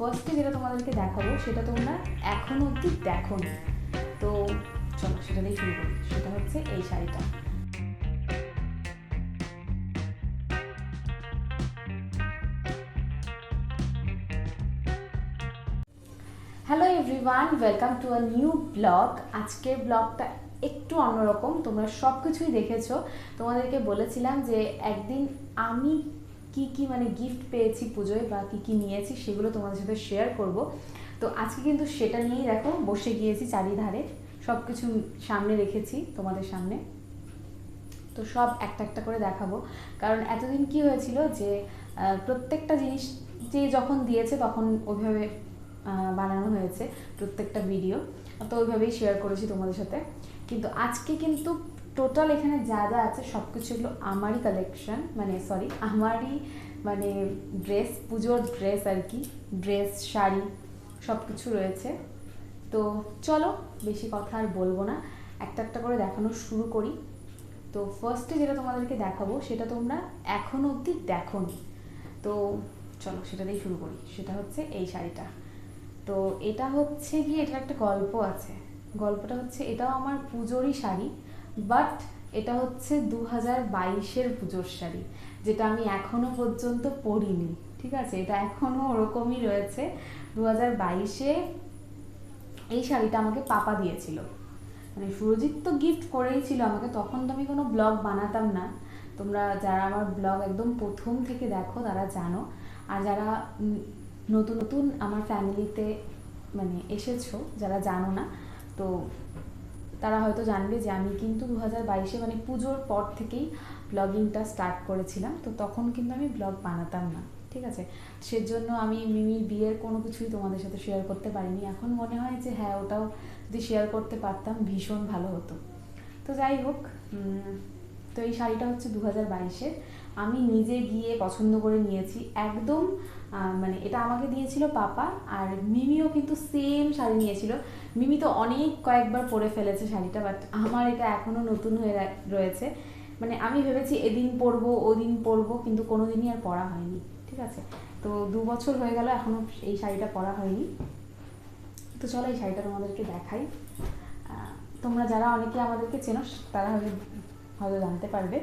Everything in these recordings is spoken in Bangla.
ফার্স্টে যেটা তোমাদেরকে দেখাবো, সেটা তোমরা এখন অবধি দেখো তো চলো, সেটা দিয়ে শুরু করি। সেটা হচ্ছে এই শাড়িটা। Hello everyone welcome to a new blog আজকের ব্লগটা একটু অন্যরকম, তোমরা সব কিছুই দেখেছ। তোমাদেরকে বলেছিলাম যে একদিন আমি কি কি মানে গিফট পেয়েছি পুজোয় বা কি কি নিয়েছি সেগুলো তোমাদের সাথে শেয়ার করব। তো আজকে কিন্তু সেটা নিয়েই দেখো, বসে গিয়েছি চারিধারে সব কিছু সামনে রেখেছি তোমাদের সামনে। তো সব একটা একটা করে দেখাবো। কারণ এতদিন কি হয়েছিল যে প্রত্যেকটা জিনিস যে যখন দিয়েছে তখন ওইভাবে বানানো হয়েছে প্রত্যেকটা ভিডিও তো ওইভাবেই শেয়ার করেছি তোমাদের সাথে। কিন্তু আজকে কিন্তু টোটাল এখানে যা যা আছে সব কিছু এগুলো আমারই কালেকশন মানে সরি আমারই মানে ড্রেস পুজোর ড্রেস আর কি ড্রেস শাড়ি সব কিছু রয়েছে। তো চলো, বেশি কথা আর বলব না। একটা একটা করে দেখানো শুরু করি। তো ফার্স্টে যেটা তোমাদেরকে দেখাবো, সেটা তোমরা এখন অবধি দেখোনি। তো চলো, সেটা দিয়ে শুরু করি। সেটা হচ্ছে এই শাড়িটা। তো এটা হচ্ছে কি এটা একটা গল্প আছে। গল্পটা হচ্ছে, এটাও আমার পুজোরই শাড়ি। বাট এটা হচ্ছে দু হাজার বাইশের পুজোর শাড়ি, যেটা আমি এখনও পর্যন্ত পরিনি, ঠিক আছে? এটা এখনও ওরকমই রয়েছে। দু হাজার বাইশে এই শাড়িটা আমাকে পাপা দিয়েছিল। মানে সুরজিৎ তো গিফট করেই ছিল, আমাকে তখন তো আমি কোনো ব্লগ বানাতাম না। তোমরা যারা আমার ব্লগ একদম প্রথম থেকে দেখো, তারা জানো। আর যারা নতুন নতুন আমার ফ্যামিলিতে মানে এসেছ, যারা জানো না, তো তারা হয়তো জানবে যে আমি কিন্তু দু হাজার বাইশে মানে পুজোর পর থেকেই ব্লগিংটা স্টার্ট করেছিলাম। তো তখন কিন্তু আমি ব্লগ বানাতাম না, ঠিক আছে? সেজন্য আমি মিমির বিয়ের কোনো কিছুই তোমাদের সাথে শেয়ার করতে পারিনি। এখন মনে হয় যে হ্যাঁ ওটাও যদি শেয়ার করতে পারতাম, ভীষণ ভালো হতো। তো যাই হোক তো এই শাড়িটা হচ্ছে দু হাজার বাইশের। আমি নিজে গিয়ে পছন্দ করে নিয়েছি। একদম মানে এটা আমাকে দিয়েছিল পাপা আর মিমিও কিন্তু সেম শাড়ি নিয়েছিল। মিমি তো অনেক কয়েকবার পরে ফেলেছে শাড়িটা বাট আমার এটা এখনও নতুন হয়ে রয়েছে। মানে আমি ভেবেছি এদিন পরবো, ওদিন পরবো, কিন্তু কোনো দিনই আর পরা হয়নি, ঠিক আছে? তো দু বছর হয়ে গেল এখনও এই শাড়িটা পরা হয়নি। তো চলো এই শাড়িটা তোমাদেরকে দেখাই। তোমরা যারা অনেকে আমাদেরকে চেনো, তারা হয়তো হয়তো জানতে পারবে।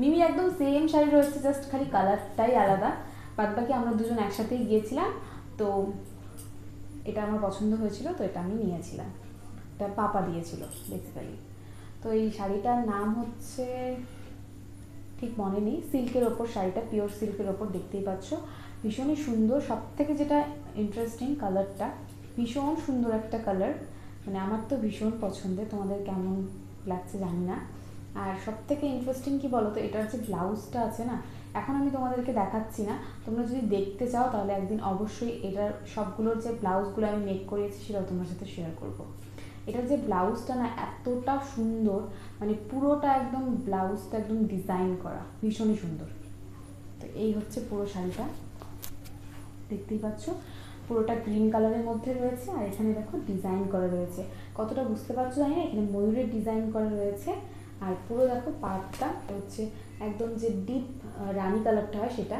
মিমি একদম সেম শাড়ি রয়েছে জাস্ট খালি কালারটাই আলাদা। বাদ বাকি আমরা দুজন একসাথেই গিয়েছিলাম, তো এটা আমার পছন্দ হয়েছিল, তো এটা আমি নিয়েছিলাম। এটা পাপা দিয়েছিল বেসিক্যালি তো এই শাড়িটার নাম হচ্ছে, ঠিক মনে নেই, সিল্কের ওপর শাড়িটা পিওর সিল্কের ওপর দেখতেই পাচ্ছ। ভীষণই সুন্দর সব থেকে যেটা ইন্টারেস্টিং কালারটা ভীষণ সুন্দর একটা কালার মানে আমার তো ভীষণ পছন্দের, তোমাদের কেমন লাগছে জানি না। আর সব থেকে ইন্টারেস্টিং কি বলো তো এটার যে ব্লাউজটা আছে না? এখন আমি তোমাদেরকে দেখাচ্ছি না। তোমরা যদি দেখতে চাও, তাহলে একদিন অবশ্যই এটার সবগুলোর যে ব্লাউজগুলো আমি মেক করিয়েছি সেটাও তোমার সাথে শেয়ার করব। এটার যে ব্লাউজটা না, এতটা সুন্দর মানে পুরোটা একদম ব্লাউজটা একদম ডিজাইন করা, ভীষণই সুন্দর। তো এই হচ্ছে পুরো শাড়িটা। দেখতেই পাচ্ছ? পুরোটা গ্রিন কালারের মধ্যে রয়েছে, আর এখানে দেখো ডিজাইন করা রয়েছে। কতটা বুঝতে পারছ জানি না, এখানে ময়ূরের ডিজাইন করা রয়েছে। আর পুরো দেখো পার্টটা হচ্ছে একদম যে ডিপ রানী কালারটা হয় সেটা।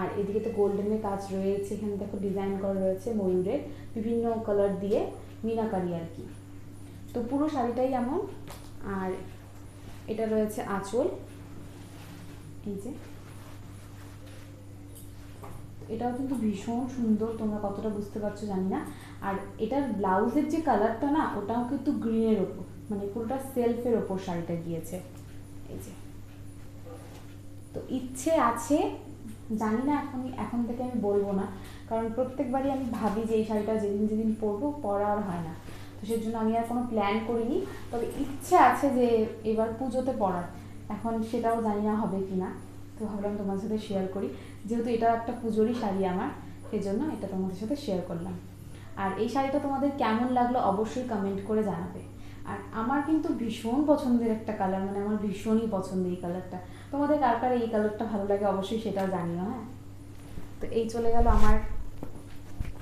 আর এদিকে তো গোল্ডেনের কাজ রয়েছে, এখানে দেখো ডিজাইন করা রয়েছে ময়ূরের বিভিন্ন কালার দিয়ে মিনাকারি আর কি। তো পুরো শাড়িটাই এমন। আর এটা রয়েছে আঁচল। এই যে। এটাও কিন্তু ভীষণ সুন্দর, তোমরা কতটা বুঝতে পারছ জানি না। আর এটার ব্লাউজের যে কালারটা না, ওটাও কিন্তু গ্রিনের ওপর। মানে পুরোটা সেলফের ওপর শাড়িটা গিয়েছে। এই যে। তো ইচ্ছে আছে, জানি না এখন এখন থেকে আমি বলব না। কারণ প্রত্যেকবারই আমি ভাবি যে এই শাড়িটা যেদিন যেদিন পরবো, পরা আর হয় না। তো সেই জন্য আমি আর কোনো প্ল্যান করিনি। তবে ইচ্ছে আছে যে এবার পুজোতে পরার। এখন সেটাও জানি না হবে কি না তো ভাবলাম তোমার সাথে শেয়ার করি। যেহেতু এটা একটা পুজোরই শাড়ি আমার সেই জন্য এটা তোমাদের সাথে শেয়ার করলাম। আর এই শাড়িটা তোমাদের কেমন লাগল অবশ্যই কমেন্ট করে জানাবে। আর আমার কিন্তু ভীষণ পছন্দের একটা কালার মানে আমার ভীষণই পছন্দ এই কালারটা তোমাদের কার কার এই কালারটা ভালো লাগে অবশ্যই সেটাও জানিও হ্যাঁ? তো এই চলে গেল আমার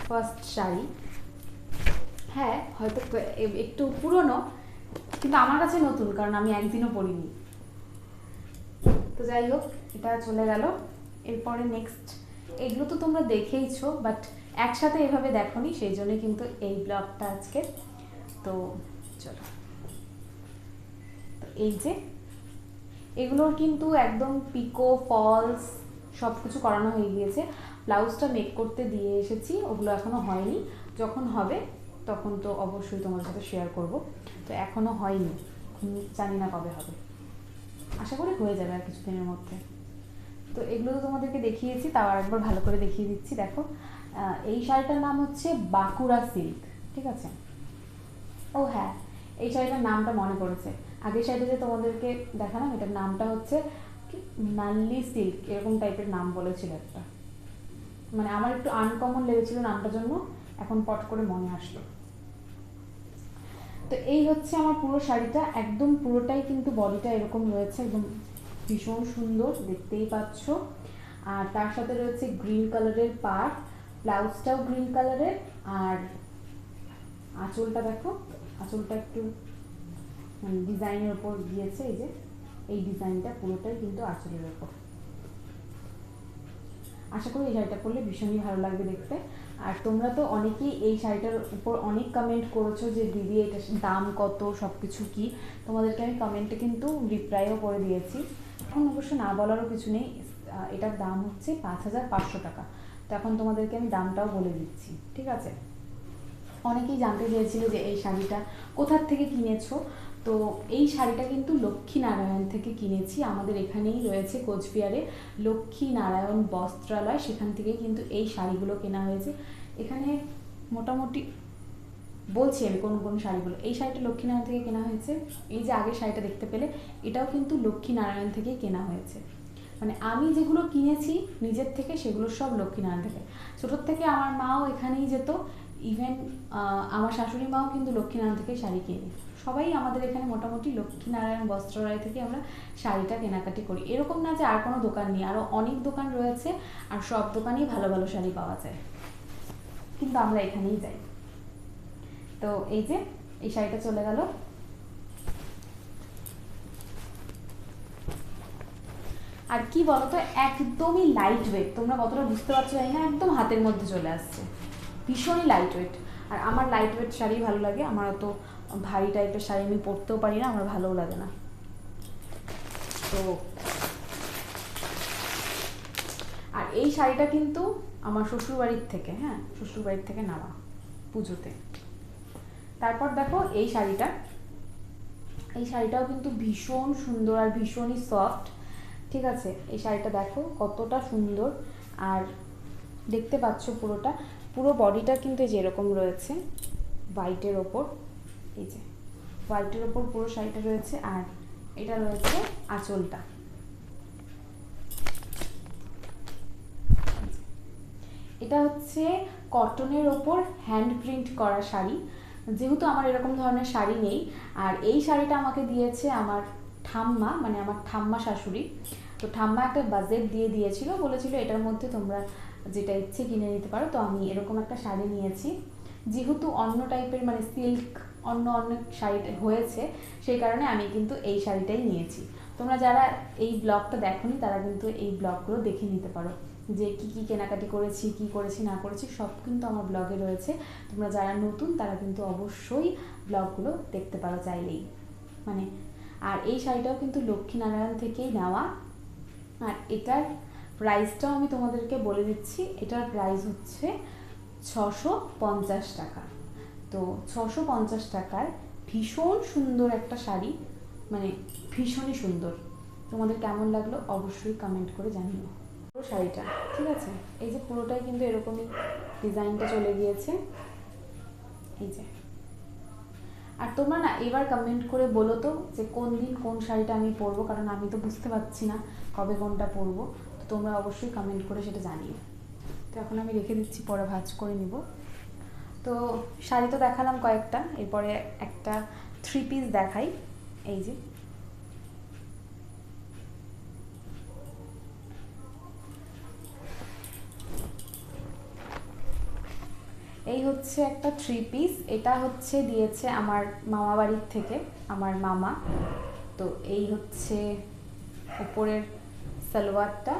ফার্স্ট শাড়ি। হ্যাঁ হয়তো একটু পুরনো, কিন্তু আমার কাছে নতুন, কারণ আমি একদিনও পরিনি। তো যাই হোক, এটা চলে গেল। এরপরে নেক্সট এগুলো তো তোমরা দেখেইছো বাট একসাথে এভাবে দেখোনি, সেই জন্য কিন্তু এই ব্লগটা আজকে। তো চলো। এই যে, এগুলোর কিন্তু একদম পিকো ফলস সব কিছু করানো হয়ে গিয়েছে। ব্লাউজটা মেক করতে দিয়ে এসেছি, ওগুলো এখনও হয়নি। যখন হবে, তখন তো অবশ্যই তোমার সাথে শেয়ার করব। তো এখনও হয়নি জানি না কবে হবে। আশা করি হয়ে যাবে আর কিছুদিনের মধ্যে। তো এগুলো তো তোমাদেরকে দেখিয়েছি, তাও আরেকবার ভালো করে দেখিয়ে দিচ্ছি, দেখো। এই শাড়িটার নাম হচ্ছে বাঁকুড়া সিল্ক ঠিক আছে? ও হ্যাঁ এই শাড়িটার নামটা মনে পড়েছে। আগের শাড়িটা যে তোমাদেরকে দেখালাম, এটার নামটা হচ্ছে নাল্লি সিল্ক এরকম টাইপের নাম বলেছিল একটা। মানে আমার একটু আনকমন লেগেছিল নামটার জন্য, এখন পট করে মনে আসলো। তো এই হচ্ছে আমার পুরো শাড়িটা, একদম পুরোটাই কিন্তু বডিটা এরকম রয়েছে, একদম ভীষণ সুন্দর, দেখতেই পাচ্ছ। আর তার সাথে রয়েছে গ্রিন কালারের পাড় ব্লাউজটাও গ্রিন কালারের আর আঁচলটা দেখো আঁচলটা একটু মানে ডিজাইনের ওপর দিয়েছে এই যে, এই ডিজাইনটা পুরোটাই কিন্তু আঁচলের ওপর আশা করি এই শাড়িটা পরলে ভীষণই ভালো লাগবে দেখতে। আর তোমরা তো অনেকেই এই শাড়িটার উপর অনেক কমেন্ট করেছ যে, দিদি, এটা দাম কত? সব কিছু কী? তোমাদেরকে আমি কমেন্টে কিন্তু রিপ্লাইও করে দিয়েছি। এখন অবশ্য না বলারও কিছু নেই। এটার দাম হচ্ছে পাঁচ হাজার পাঁচশো টাকা। তো এখন তোমাদেরকে আমি দামটাও বলে দিচ্ছি। ঠিক আছে? অনেকেই জানতে চেয়েছিল যে এই শাড়িটা কোথার থেকে কিনেছো? তো এই শাড়িটা কিন্তু লক্ষ্মী নারায়ণ থেকে কিনেছি। আমাদের এখানেই রয়েছে কোচবিহারে লক্ষ্মী নারায়ণ বস্ত্রালয়। সেখান থেকে কিন্তু এই শাড়িগুলো কেনা হয়েছে। এখানে মোটামুটি বলছি আমি কোন কোন শাড়িগুলো। এই শাড়িটা লক্ষ্মীনারায়ণ থেকে কেনা হয়েছে। এই যে আগের শাড়িটা দেখতে পেলে, এটাও কিন্তু লক্ষ্মীনারায়ণ থেকে কেনা হয়েছে। মানে আমি যেগুলো কিনেছি, নিজের থেকে সেগুলো সব লক্ষ্মীনারায়ণ থেকে। ছোটোর থেকে আমার মাও এখানেই যেত। ইভেন আমার শাশুড়ি মাও কিন্তু লক্ষ্মীনারায়ণ থেকে শাড়ি কেনে। সবাই আমাদের এখানে মোটামুটি লক্ষ্মীনারায়ণ বস্ত্রালয় থেকে আমরা শাড়িটা কেনাকাটি করি। এরকম না যে আর কোনো দোকান নেই আরও অনেক দোকান রয়েছে আর সব দোকানেই ভালো ভালো শাড়ি পাওয়া যায়। কিন্তু আমরা এখানেই যাই। তো এই যে, এই শাড়িটা চলে গেল। আর কি বলতো, একদমই লাইট ওয়েট তোমরা কতটা বুঝতে পারছ না, একদম হাতের মধ্যে চলে আসছে। ভীষণই লাইট ওয়েট আর আমার লাইট ওয়েট শাড়ি ভালো লাগে, আমার অত ভারী টাইপের শাড়ি আমি পরতেও পারি না, আমার ভালোও লাগে না। তো আর এই শাড়িটা কিন্তু আমার শ্বশুরবাড়ির থেকে হ্যাঁ শ্বশুরবাড়ির থেকে নেওয়া পুজোতে। তারপর দেখো এই শাড়িটা। এই শাড়িটাও কিন্তু ভীষণ সুন্দর আর ভীষণই সফট ঠিক আছে? এই শাড়িটা দেখো কতটা সুন্দর। আর দেখতে পাচ্ছ পুরোটা। পুরো বডিটা কিন্তু এই যে এরকম রয়েছে হোয়াইটের ওপর, এই যে হোয়াইটের ওপর পুরো শাড়িটা রয়েছে, আর এটা রয়েছে আঁচলটা। এটা হচ্ছে কটনের ওপর হ্যান্ড প্রিন্ট করা শাড়ি। যেহেতু আমার এরকম ধরনের শাড়ি নেই, আর এই শাড়িটা আমাকে দিয়েছে আমার ঠাম্মা মানে আমার ঠাম্মা শাশুড়ি। তো ঠাম্মা একটা বাজেট দিয়ে দিয়েছিল, বলেছিল এটার মধ্যে তোমরা যেটা ইচ্ছে কিনে নিতে পারো, তো আমি এরকম একটা শাড়ি নিয়েছি। যেহেতু অন্য টাইপের মানে সিল্ক, অন্য অনেক শাড়ি হয়েছে, সেই কারণে আমি কিন্তু এই শাড়িটাই নিয়েছি। তোমরা যারা এই ব্লগটা দেখোনি, তারা কিন্তু এই ব্লগগুলো দেখে নিতে পারো। যে কি কি কেনাকাটি করেছি, কি করেছি, না করেছি, সব কিন্তু আমার ব্লগে রয়েছে। তোমরা যারা নতুন, তারা কিন্তু অবশ্যই ব্লগগুলো দেখতে পারো চাইলেই। মানে আর এই শাড়িটাও কিন্তু লক্ষ্মীনারায়ণ থেকেই নেওয়া। আর এটার প্রাইসটাও আমি তোমাদেরকে বলে দিচ্ছি, এটার প্রাইস হচ্ছে ছশো পঞ্চাশ টাকা। তো ছশো পঞ্চাশ টাকায় ভীষণ সুন্দর একটা শাড়ি মানে ভীষণই সুন্দর। তোমাদের কেমন লাগল অবশ্যই কমেন্ট করে জানিও। পুরো শাড়িটা, ঠিক আছে? এই যে পুরোটাই কিন্তু এরকমই ডিজাইনটা চলে গিয়েছে। এই যে। আর তোমরা না এবার কমেন্ট করে বলো তো যে কোন দিন কোন শাড়িটা আমি পরবো, কারণ আমি তো বুঝতে পারছি না কবে কোনটা পরবো। তোমরা অবশ্যই কমেন্ট করে সেটা জানিও। তো এখন আমি রেখে দিচ্ছি, পরে ভাজ করে নিব। তো শাড়ি তো দেখালাম কয়েকটা, এরপরে একটা থ্রি পিস দেখাই। এই যে। এই হচ্ছে একটা থ্রি পিস এটা হচ্ছে দিয়েছে আমার মামা বাড়ির থেকে, আমার মামা। তো এই হচ্ছে উপরের সালোয়ারটা।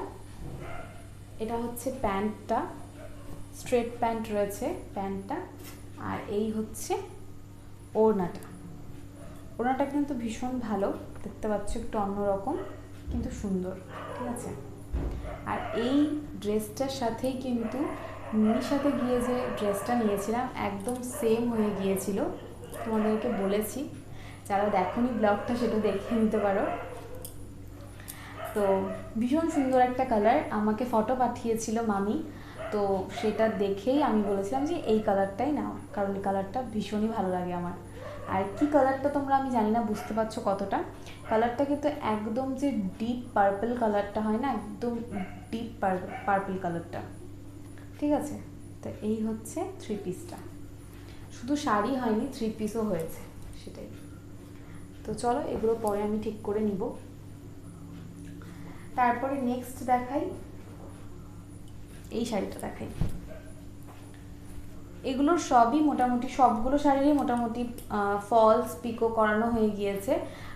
এটা হচ্ছে প্যান্টটা, স্ট্রেট প্যান্ট রয়েছে প্যান্টটা, আর এই হচ্ছে ওড়নাটা। ওড়নাটা কিন্তু ভীষণ ভালো, দেখতে পাচ্ছ একটু অন্যরকম, কিন্তু সুন্দর, ঠিক আছে? আর এই ড্রেসটার সাথেই কিন্তু সাথে গিয়ে যে ড্রেসটা নিয়েছিলাম, একদম সেম হয়ে গিয়েছিল। তোমাদেরকে বলেছি, যারা দেখোনি ব্লগটা সেটা দেখে নিতে পারো। তো ভীষণ সুন্দর একটা কালার আমাকে ফটো পাঠিয়েছিল মামি। তো সেটা দেখেই আমি বলেছিলাম যে এই কালারটাই নাও, কারণ এই কালারটা ভীষণই ভালো লাগে আমার। আর কি কালারটা তোমরা আমি জানি না, বুঝতে পারছ কতটা? কালারটা কিন্তু একদম যে ডিপ পার্পল কালারটা হয় না, একদম ডিপ পার্পল কালারটা ঠিক আছে? তো এই হচ্ছে থ্রি পিসটা শুধু শাড়ি হয়নি থ্রি পিসও হয়েছে, সেটাই। তো চলো এগুলো পরে আমি ঠিক করে নিব। তারপরে নেক্সট দেখাই। এই শাড়িটা দেখাই। এগুলোর সবই মোটামুটি, সবগুলো শাড়িরই মোটামুটি ফলস পিকো করানো হয়ে গিয়েছে।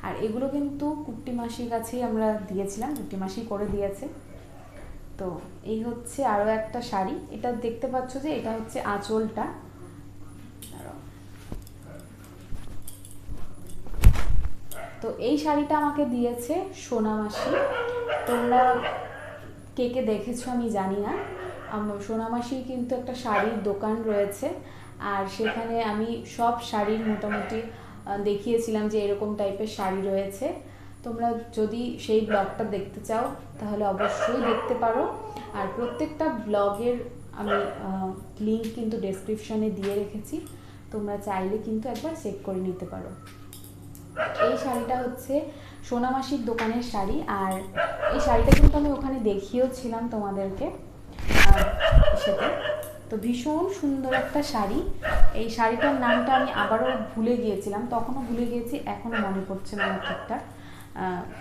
আর এগুলো কিন্তু কুট্টি মাসির কাছেই আমরা দিয়েছিলাম, কুট্টি মাসি করে দিয়েছে। তো এই হচ্ছে আরও একটা শাড়ি। এটা দেখতে পাচ্ছ যে এটা হচ্ছে আঁচলটা। তো এই শাড়িটা আমাকে দিয়েছে সোনা মাসি। তোমরা কে কে দেখেছ আমি জানি না। আমার সোনামাসির কিন্তু একটা শাড়ির দোকান রয়েছে আর সেখানে আমি সব শাড়ির মোটামুটি দেখিয়েছিলাম যে এরকম টাইপের শাড়ি রয়েছে। তোমরা যদি সেই ব্লগটা দেখতে চাও, তাহলে অবশ্যই দেখতে পারো। আর প্রত্যেকটা ব্লগের আমি লিঙ্ক কিন্তু ডেসক্রিপশনে দিয়ে রেখেছি। তোমরা চাইলে কিন্তু একবার চেক করে নিতে পারো। এই শাড়িটা হচ্ছে সোনামাসির দোকানের শাড়ি আর এই শাড়িটা কিন্তু আমি ওখানে দেখিয়েও ছিলাম তোমাদেরকে সেটা তো ভীষণ সুন্দর একটা শাড়ি। এই শাড়িটার নামটা আমি আবারও ভুলে গিয়েছিলাম তখনও ভুলে গিয়েছি এখনও মনে পড়ছে না আমার ঠিকঠাক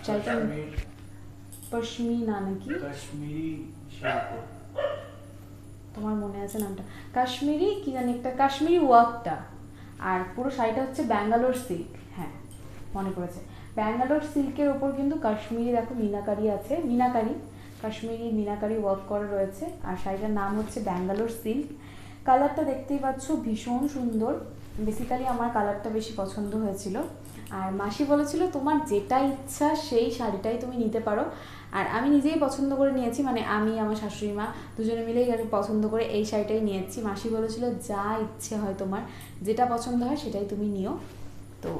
কাশ্মীর। পশমিনা নাকি? তোমার মনে আছে নামটা? কাশ্মীরি কি জানি একটা কাশ্মীরি ওয়ার্কটা আর পুরো শাড়িটা হচ্ছে ব্যাঙ্গালোর সিল্ক। মনে করেছে। ব্যাঙ্গালোর সিল্কের ওপর কিন্তু কাশ্মীরি, দেখো, মিনাকারি আছে। মিনাকারি, কাশ্মীরি মিনাকারি ওয়ার্ক করা রয়েছে। আর শাড়িটার নাম হচ্ছে ব্যাঙ্গালোর সিল্ক। কালারটা দেখতেই পাচ্ছ, ভীষণ সুন্দর। বেসিক্যালি আমার কালারটা বেশি পছন্দ হয়েছিল। আর মাসি বলেছিল, তোমার যেটা ইচ্ছা, সেই শাড়িটাই তুমি নিতে পারো। আর আমি নিজেই পছন্দ করে নিয়েছি মানে আমি, আমার শাশুড়ি মা দুজনে মিলেই পছন্দ করে এই শাড়িটাই নিয়েছি। মাসি বলেছিল, যা ইচ্ছে হয় তোমার, যেটা পছন্দ হয় সেটাই তুমি নিও। তো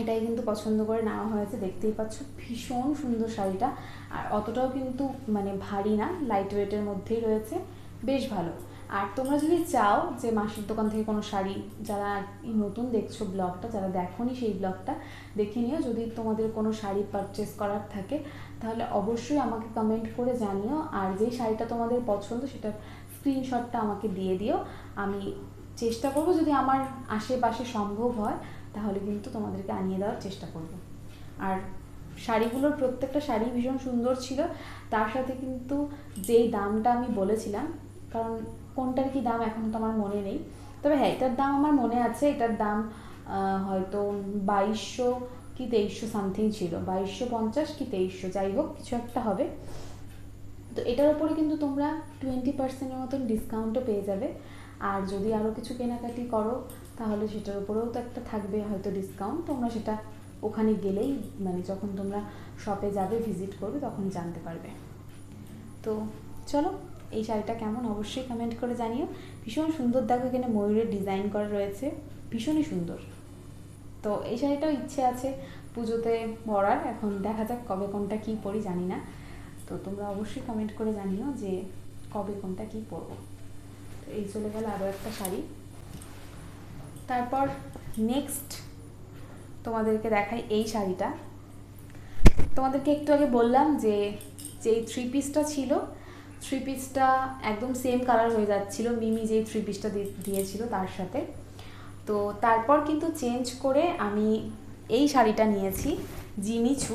এটাই কিন্তু পছন্দ করে নেওয়া হয়েছে, দেখতেই পাচ্ছ। ভীষণ সুন্দর শাড়িটা। আর অতটাও কিন্তু মানে ভারী না লাইট ওয়েটের মধ্যেই রয়েছে। বেশ ভালো। আর তোমরা যদি চাও যে মাসির দোকান থেকে কোনো শাড়ি যারা নতুন দেখছ ব্লগটা, যারা দেখোনি সেই ব্লগটা, দেখে নিও। যদি তোমাদের কোনো শাড়ি পারচেস করার থাকে, তাহলে অবশ্যই আমাকে কমেন্ট করে জানিও। আর যেই শাড়িটা তোমাদের পছন্দ, সেটার স্ক্রিনশটটা আমাকে দিয়ে দিও। আমি চেষ্টা করব যদি আমার আশেপাশে সম্ভব হয় তাহলে কিন্তু তোমাদেরকে আনিয়ে দেওয়ার চেষ্টা করব। আর শাড়িগুলোর প্রত্যেকটা শাড়ি ভীষণ সুন্দর ছিল। তার সাথে কিন্তু যেই দামটা আমি বলেছিলাম, কারণ কোনটার কি দাম এখন তো আমার মনে নেই। তবে হ্যাঁ এটার দাম আমার মনে আছে। এটার দাম হয়তো বাইশশো কি তেইশশো সামথিং ছিল। বাইশশো পঞ্চাশ কি তেইশশো, যাই হোক, কিছু একটা হবে। তো এটার উপরে কিন্তু তোমরা টোয়েন্টি পার্সেন্টের মতন ডিসকাউন্টও পেয়ে যাবে। আর যদি আরও কিছু কেনাকাটি করো, তাহলে সেটার উপরেও তো একটা থাকবে হয়তো ডিসকাউন্ট তোমরা সেটা ওখানে গেলেই মানে যখন তোমরা শপে যাবে ভিজিট করবে, তখন জানতে পারবে। তো চলো, এই শাড়িটা কেমন অবশ্যই কমেন্ট করে জানিও। ভীষণ সুন্দর দেখো এখানে ময়ূরের ডিজাইন করা রয়েছে, ভীষণই সুন্দর। তো এই শাড়িটাও ইচ্ছে আছে পুজোতে পরার, এখন দেখা যাক কবে কোনটা কী পরি জানি না। তো তোমরা অবশ্যই কমেন্ট করে জানিও যে কবে কোনটা কী পরবো। তো এই চলে গেল আরও একটা শাড়ি। তারপর নেক্সট তোমাদেরকে দেখাই এই শাড়িটা। তোমাদেরকে একটু আগে বললাম যে, যেই থ্রি পিসটা ছিল থ্রি পিসটা একদম সেম কালার হয়ে যাচ্ছিল, মিমি যেই থ্রি পিসটা দিয়েছিল তার সাথে। তো তারপর কিন্তু চেঞ্জ করে আমি এই শাড়িটা নিয়েছি, জিমিছু।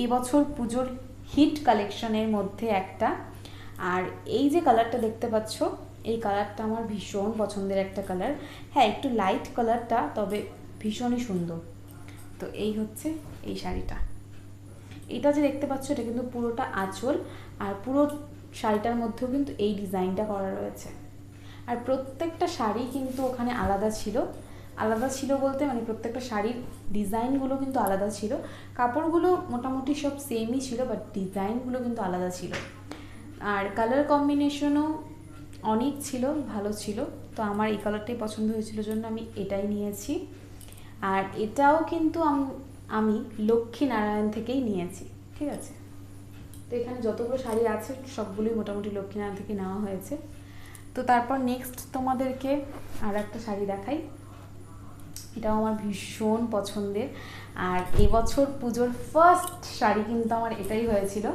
এই বছর পুজোর হিট কালেকশনের মধ্যে একটা। আর এই যে কালারটা দেখতে পাচ্ছ, এই কালারটা আমার ভীষণ পছন্দের একটা কালার। হ্যাঁ একটু লাইট কালারটা, তবে ভীষণই সুন্দর। তো এই হচ্ছে এই শাড়িটা। এটা যে দেখতে পাচ্ছ, এটা কিন্তু পুরোটা আঁচল, আর পুরো শাড়িটার মধ্যেও কিন্তু এই ডিজাইনটা করা রয়েছে। আর প্রত্যেকটা শাড়ি কিন্তু ওখানে আলাদা ছিল। আলাদা ছিল বলতে মানে প্রত্যেকটা শাড়ির ডিজাইনগুলো কিন্তু আলাদা ছিল। কাপড়গুলো মোটামুটি সব সেমই ছিল বাট ডিজাইনগুলো কিন্তু আলাদা ছিল। আর কালার কম্বিনেশনও অনেক ছিল, ভালো ছিল। তো আমার এই কালারটাই পছন্দ হয়েছিল, জন্য আমি এটাই নিয়েছি। আর এটাও কিন্তু আম- আমি লক্ষ্মীনারায়ণ থেকেই নিয়েছি, ঠিক আছে? তো এখানে যতগুলো শাড়ি আছে, সবগুলোই মোটামুটি লক্ষ্মীনারায়ণ থেকে নেওয়া হয়েছে। তো তারপর নেক্সট তোমাদেরকে আর একটা শাড়ি দেখাই। এটাও আমার ভীষণ পছন্দের। আর এবছর পুজোর ফার্স্ট শাড়ি কিন্তু আমার এটাই হয়েছিল।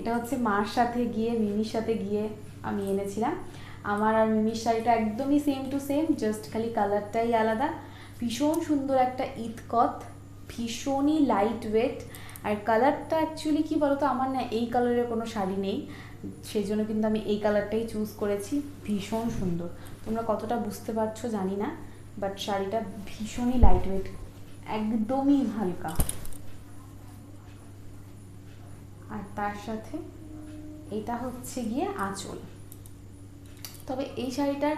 এটা হচ্ছে মার সাথে গিয়ে, মিমির সাথে গিয়ে আমি এনেছিলাম। আমার আর মিমির শাড়িটা একদমই সেম টু সেম জাস্ট খালি কালারটাই আলাদা। ভীষণ সুন্দর একটা ইতকত ভীষণই লাইট ওয়েট আর কালারটা অ্যাকচুয়ালি কি বলতো, আমার না এই কালারের কোনো শাড়ি নেই। সেই জন্য কিন্তু আমি এই কালারটাই চুজ করেছি। ভীষণ সুন্দর। তোমরা কতটা বুঝতে পারছ জানি না। বাট শাড়িটা ভীষণই লাইট ওয়েট একদমই হালকা। আর তার সাথে এটা হচ্ছে গিয়ে আঁচল। তবে এই শাড়িটার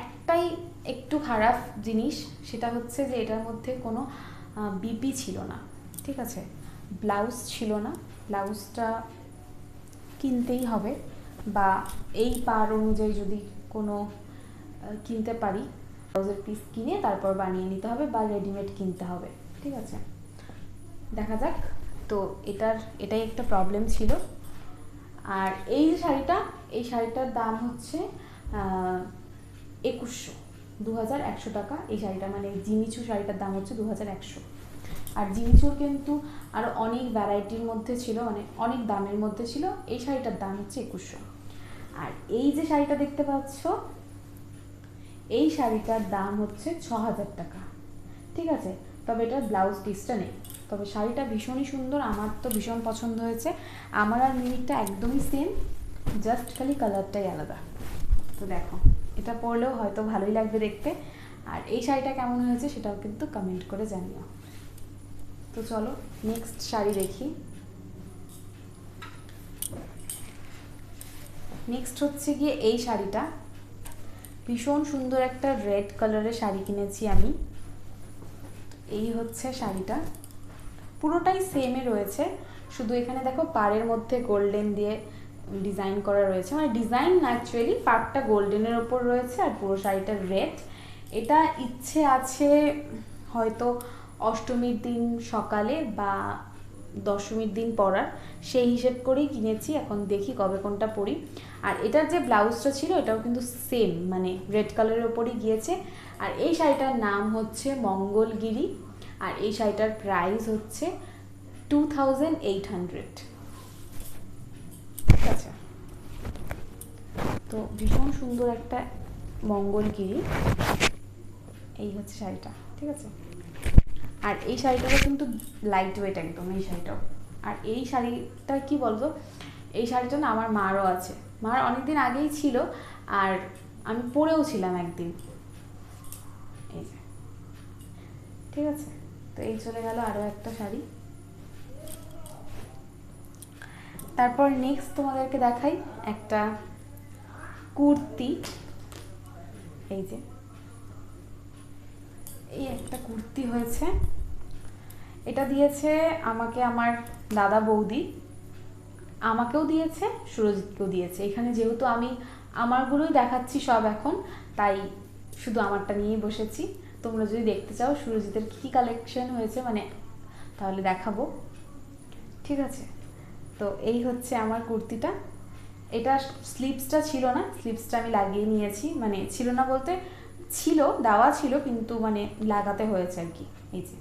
একটাই একটু খারাপ জিনিস, সেটা হচ্ছে যে এটার মধ্যে কোনো বিপি ছিল না, ঠিক আছে? ব্লাউজ ছিল না, ব্লাউজটা কিনতেই হবে। বা এই পার অনুযায়ী যদি কোনো কিনতে পারি ব্লাউজের পিস কিনে তারপর বানিয়ে নিতে হবে বা রেডিমেড কিনতে হবে, ঠিক আছে? দেখা যাক। তো এটার, এটাই একটা প্রবলেম ছিল। আর এই যে শাড়িটা, এই শাড়িটার দাম হচ্ছে একুশশো দু হাজার একশো টাকা। এই শাড়িটা মানে জিমিচু শাড়িটার দাম হচ্ছে দু হাজার একশো। আর জিমিচুর কিন্তু আরও অনেক ভ্যারাইটির মধ্যে ছিল মানে অনেক দামের মধ্যে ছিল। এই শাড়িটার দাম হচ্ছে একুশশো। আর এই যে শাড়িটা দেখতে পাচ্ছ এই শাড়িটার দাম হচ্ছে ছ হাজার টাকা। ঠিক আছে? তবে এটার ব্লাউজ পিসটা নেই। তবে শাড়িটা ভীষণই সুন্দর। আমার তো ভীষণ পছন্দ হয়েছে। আমার আর মিনিটটা একদমই সেম জাস্ট খালি কালারটাই আলাদা। তো দেখো, এটা পরলেও হয়তো ভালোই লাগবে দেখতে। আর এই শাড়িটা কেমন হয়েছে সেটাও কিন্তু কমেন্ট করে জানিও। তো চলো নেক্সট শাড়ি দেখি। নেক্সট হচ্ছে গিয়ে এই শাড়িটা। ভীষণ সুন্দর একটা রেড কালারের শাড়ি কিনেছি আমি। এই হচ্ছে শাড়িটা। পুরোটাই সেমে রয়েছে। শুধু এখানে দেখো পাড়ের মধ্যে গোল্ডেন দিয়ে ডিজাইন করা রয়েছে। মানে ডিজাইন না অ্যাকচুয়ালি পাড়টা গোল্ডেনের ওপর রয়েছে আর পুরো শাড়িটা রেড এটা ইচ্ছে আছে হয়তো অষ্টমীর দিন সকালে বা দশমীর দিন পরার সেই হিসেব করেই কিনেছি, এখন দেখি কবে কোনটা পরি। আর এটার যে ব্লাউজটা ছিল, এটাও কিন্তু সেম মানে রেড কালারের ওপরই গিয়েছে। আর এই শাড়িটার নাম হচ্ছে মঙ্গলগিরি, আর এই শাড়িটার প্রাইস হচ্ছে টু থাউজেন্ড এইট হান্ড্রেড ঠিক আছে? তো ভীষণ সুন্দর একটা মঙ্গলগিরি, এই হচ্ছে শাড়িটা, ঠিক আছে? আর এই শাড়িটাও কিন্তু লাইট ওয়েট একদম, এই শাড়িটাও। আর এই শাড়িটা কি বলব? এই শাড়িটা না আমার মারও আছে। মার অনেকদিন আগেই ছিল, আর আমি পরেও ছিলাম একদিন। এই যে। ঠিক আছে? তো এই চলে গেল আরও একটা শাড়ি। তারপর নেক্সট তোমাদেরকে দেখাই একটা কুর্তি। এই যে। এই একটা কুর্তি হয়েছে। এটা দিয়েছে আমাকে আমার দাদা বৌদি, আমাকেও দিয়েছে, সুরজিৎকেও দিয়েছে। এখানে যেহেতু আমি আমারগুলোই দেখাচ্ছি সব এখন, তাই শুধু আমারটা নিয়েই বসেছি। তোমরা যদি দেখতে চাও সুরজিতের কী কী কালেকশন হয়েছে মানে তাহলে দেখাবো। ঠিক আছে? তো এই হচ্ছে আমার কুর্তিটা। এটা স্লিপসটা ছিল না স্লিপসটা আমি লাগিয়ে নিয়েছি। মানে ছিল না বলতে ছিল, দেওয়া ছিল, কিন্তু মানে লাগাতে হয়েছে আর কি, এই যে।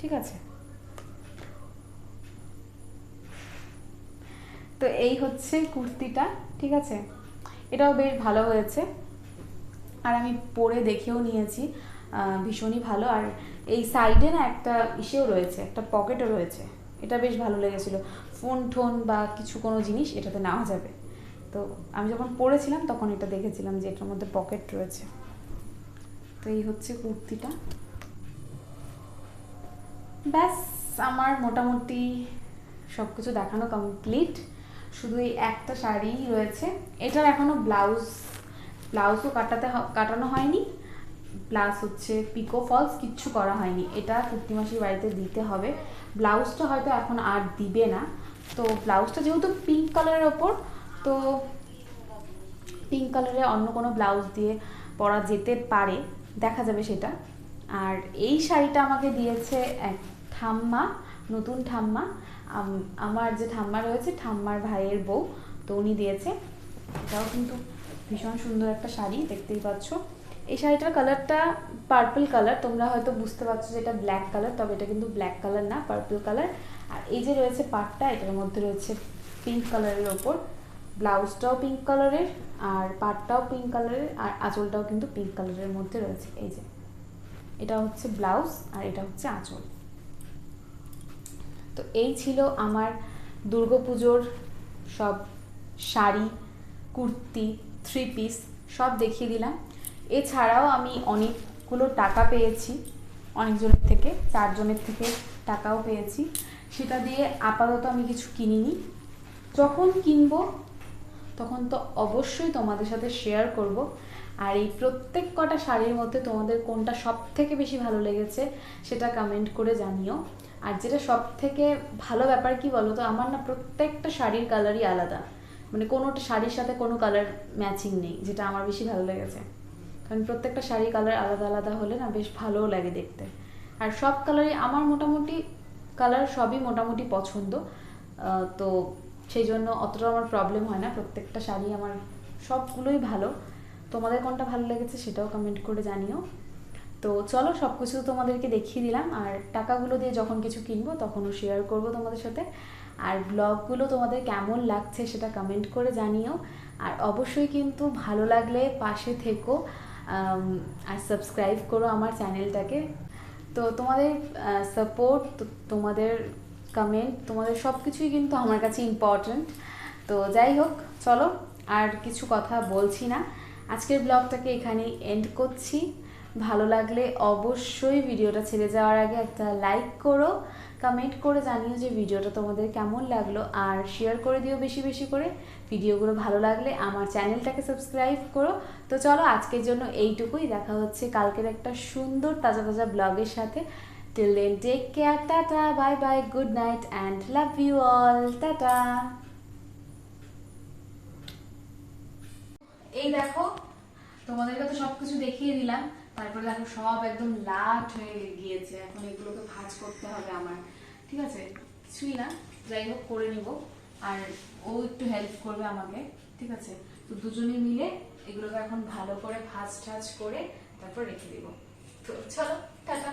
ঠিক আছে। তো এই হচ্ছে কুর্তিটা, ঠিক আছে? এটাও বেশ ভালো হয়েছে। আর আমি পরে দেখেও নিয়েছি ভীষণই ভালো। আর এই সাইডে না একটা ইসেও রয়েছে, একটা পকেটও রয়েছে। এটা বেশ ভালো লেগেছিল। ফোন টোন বা কিছু কোনো জিনিস এটাতে নেওয়া যাবে। তো আমি যখন পড়েছিলাম তখন এটা দেখেছিলাম যে এটার মধ্যে পকেট রয়েছে। তো এই হচ্ছে কুর্তিটা। ব্যাস, আমার মোটামুটি সব কিছু দেখানো কমপ্লিট শুধু এই একটা শাড়িই রয়েছে। এটার এখনও ব্লাউজ ব্লাউজও কাটাতে কাটানো হয়নি। প্লাস হচ্ছে পিকো ফলস কিচ্ছু করা হয়নি। এটা কুর্তি মাসির বাড়িতে দিতে হবে। ব্লাউজটা হয়তো এখন আর দিবে না। তো ব্লাউজটা যেহেতু পিঙ্ক কালারের ওপর, তো পিঙ্ক কালারে অন্য কোনো ব্লাউজ দিয়ে পরা যেতে পারে। দেখা যাবে সেটা। আর এই শাড়িটা আমাকে দিয়েছে এক ঠাম্মা, নতুন ঠাম্মা। আম- আমার যে ঠাম্মা রয়েছে, ঠাম্মার ভাইয়ের বউ, তো উনি দিয়েছে। এটাও কিন্তু ভীষণ সুন্দর একটা শাড়ি, দেখতেই পাচ্ছ। এই শাড়িটার কালারটা পার্পল কালার তোমরা হয়তো বুঝতে পারছ যে এটা ব্ল্যাক কালার তবে এটা কিন্তু ব্ল্যাক কালার না পার্পল কালার আর এই যে রয়েছে পাটটা, এটার মধ্যে রয়েছে পিঙ্ক কালারের ওপর। ব্লাউজটাও পিঙ্ক কালারের আর পাটটাও পিঙ্ক কালারের আর আঁচলটাও কিন্তু পিঙ্ক কালারের মধ্যে রয়েছে। এই যে, এটা হচ্ছে ব্লাউজ, আর এটা হচ্ছে আঁচল। তো এই ছিল আমার দুর্গাপুজোর সব শাড়ি, কুর্তি থ্রি পিস সব দেখিয়ে দিলাম। এছাড়াও আমি অনেকগুলো টাকা পেয়েছি। অনেকজনের থেকে, চারজনের থেকে টাকাও পেয়েছি। সেটা দিয়ে আপাতত আমি কিছু কিনিনি। যখন কিনবো, তখন তো অবশ্যই তোমাদের সাথে শেয়ার করব। আর এই প্রত্যেক কটা শাড়ির মধ্যে তোমাদের কোনটা সব থেকে বেশি ভালো লেগেছে, সেটা কমেন্ট করে জানিও। আর যেটা সব থেকে ভালো ব্যাপার কি বলো তো আমার না প্রত্যেকটা শাড়ির কালারই আলাদা। মানে কোনোটা শাড়ির সাথে কোনো কালার ম্যাচিং নেই, যেটা আমার বেশি ভালো লেগেছে। কারণ প্রত্যেকটা শাড়ি কালার আলাদা আলাদা হলে না বেশ ভালোও লাগে দেখতে। আর সব কালারই আমার মোটামুটি কালার সবই মোটামুটি পছন্দ। তো সেই জন্য অতটা আমার প্রবলেম হয় না, প্রত্যেকটা শাড়ি আমার সবগুলোই ভালো। তোমাদের কোনটা ভালো লেগেছে সেটাও কমেন্ট করে জানিও। তো চলো সব কিছু তোমাদেরকে দেখিয়ে দিলাম, আর টাকাগুলো দিয়ে যখন কিছু কিনবো তখনও শেয়ার করব তোমাদের সাথে। আর ব্লগগুলো তোমাদের কেমন লাগছে সেটা কমেন্ট করে জানিও। আর অবশ্যই কিন্তু ভালো লাগলে পাশে থেকো আর সাবস্ক্রাইব করো আমার চ্যানেলটাকে তো তোমাদের সাপোর্ট তোমাদের কমেন্ট তোমাদের সব কিছুই কিন্তু আমার কাছে ইম্পর্ট্যান্ট তো যাই হোক, চলো, আর কিছু কথা বলছি না। আজকের ব্লগটাকে এখানেই এন্ড করছি। ভালো লাগলে অবশ্যই ভিডিওটা ছেড়ে যাওয়ার আগে একটা লাইক করো কমেন্ট করে জানিও যে ভিডিওটা তোমাদের কেমন লাগল আর শেয়ার করে দিও বেশি বেশি করে। ভিডিওগুলো ভালো লাগলে আমার চ্যানেলটাকে সাবস্ক্রাইব করো। তো চলো আজকের জন্য এইটুকুই, দেখা হচ্ছে কালকের একটা সুন্দর তাজা তাজা ব্লগের সাথে। Till then take care tata bye bye good night and love you all tata. এই দেখো, তোমাদেরকে তো সবকিছু দেখিয়ে দিলাম। তারপরে দেখো সব একদম লাট হয়ে গিয়েছে। এখন এগুলোকে ভাজ করতে হবে আমার। ঠিক আছে? কিছুই না। যাই হোক, করে নিব। আর ও একটু হেল্প করবে আমাকে। ঠিক আছে? তো দুজনে মিলে এগুলোকে এখন ভালো করে ভাজ ঠাজ করে তারপর রেখে দেবো। তো চলো, টাটা।